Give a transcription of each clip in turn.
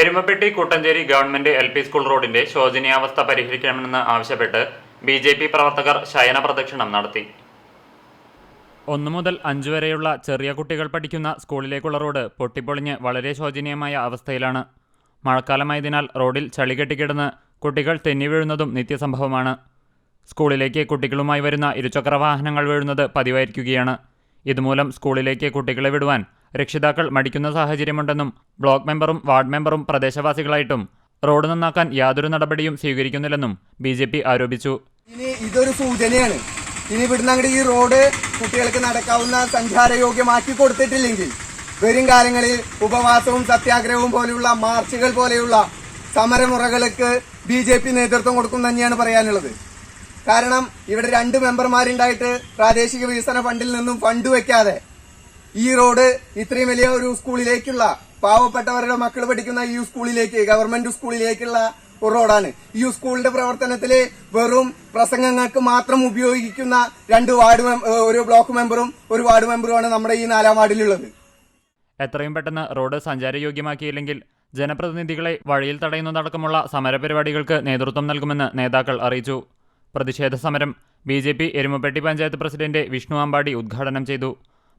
Erumapetty Koottanchery government L P school റോഡിന്റെ ശോചനീയാവസ്ഥ പരിഹരിക്കണമെന്ന് ആവശ്യപ്പെട്ട് ബി ജെ പി പ്രവർത്തകർ ശയന പ്രദക്ഷിണം നടത്തി. ഒന്നു മുതൽ അഞ്ചു വരെയുള്ള ചെറിയ കുട്ടികൾ പഠിക്കുന്ന സ്കൂളിലേക്കുള്ള റോഡ് പൊട്ടിപ്പൊളിഞ്ഞ് വളരെ ശോചനീയമായ അവസ്ഥയിലാണ്. മഴക്കാലമായതിനാൽ റോഡിൽ ചളി കെട്ടിക്കിടന്ന് കുട്ടികൾ തെന്നി വീഴുന്നതും നിത്യസംഭവമാണ്. സ്കൂളിലേക്ക് കുട്ടികളുമായി വരുന്ന ഇരുചക്ര വാഹനങ്ങൾ വീഴുന്നത് പതിവായിരിക്കുകയാണ്. ഇതുമൂലം സ്കൂളിലേക്ക് കുട്ടികളെ വിടുവാൻ രക്ഷിതാക്കൾ മടിക്കുന്ന സാഹചര്യമുണ്ടെന്നും ബ്ലോക്ക് മെമ്പറും വാർഡ് മെമ്പറും പ്രദേശവാസികളായിട്ടും റോഡ് നന്നാക്കാൻ യാതൊരു നടപടിയും സ്വീകരിക്കുന്നില്ലെന്നും ബി ജെ പി ആരോപിച്ചു. ഇനി ഇതൊരു സൂചനയാണ്. ഇനി ഇവിടുന്ന് അങ്ങോട്ട് ഈ റോഡ് കുട്ടികൾക്ക് നടക്കാവുന്ന സഞ്ചാരയോഗ്യമാക്കി കൊടുത്തിട്ടില്ലെങ്കിൽ വരും കാലങ്ങളിൽ ഉപവാസവും സത്യാഗ്രഹവും പോലെയുള്ള മാർച്ചുകൾ പോലെയുള്ള സമരമുറകൾക്ക് ബി ജെ പി നേതൃത്വം കൊടുക്കും തന്നെയാണ് പറയാനുള്ളത്. കാരണം ഇവിടെ രണ്ട് മെമ്പർമാരുണ്ടായിട്ട് പ്രാദേശിക വികസന ഫണ്ടിൽ നിന്നും ഫണ്ട് വെക്കാതെ ഈ റോഡ് ഇത്രയും വലിയ ഒരു സ്കൂളിലേക്കുള്ള പാവപ്പെട്ടവരുടെ മക്കൾ പഠിക്കുന്ന ഈ സ്കൂളിലേക്ക് ഗവൺമെന്റ് സ്കൂളിലേക്കുള്ള ഒരു റോഡാണ്. ഈ സ്കൂളിന്റെ പ്രവർത്തനത്തിൽ വെറും പ്രസംഗങ്ങൾക്ക് മാത്രം ഉപയോഗിക്കുന്ന രണ്ട് വാർഡ് ഒരു ബ്ലോക്ക് മെമ്പറും ഒരു വാർഡ് മെമ്പറുമാണ് നമ്മുടെ ഈ നാലാം വാർഡിലുള്ളത്. എത്രയും പെട്ടെന്ന് റോഡ് സഞ്ചാരയോഗ്യമാക്കിയില്ലെങ്കിൽ ജനപ്രതിനിധികളെ വഴിയിൽ തടയുന്നതടക്കമുള്ള സമരപരിപാടികൾക്ക് നേതൃത്വം നൽകുമെന്ന് നേതാക്കൾ അറിയിച്ചു. പ്രതിഷേധ സമരം B J P Erumapetty panchayat president Vishnu Ambadi ഉദ്ഘാടനം ചെയ്തു.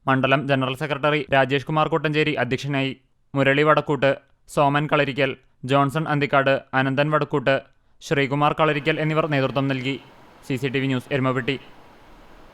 മണ്ഡലം ജനറൽ സെക്രട്ടറി രാജേഷ് കുമാർ കൂട്ടഞ്ചേരി അധ്യക്ഷനായി മുരളി വടക്കൂട്ട് സോമൻ കളരിക്കൽ ജോൺസൺ അന്തിക്കാട് അനന്തൻ വടക്കൂട്ട് ശ്രീകുമാർ കളരിക്കൽ എന്നിവർ നേതൃത്വം നൽകി. C News Erumapetty.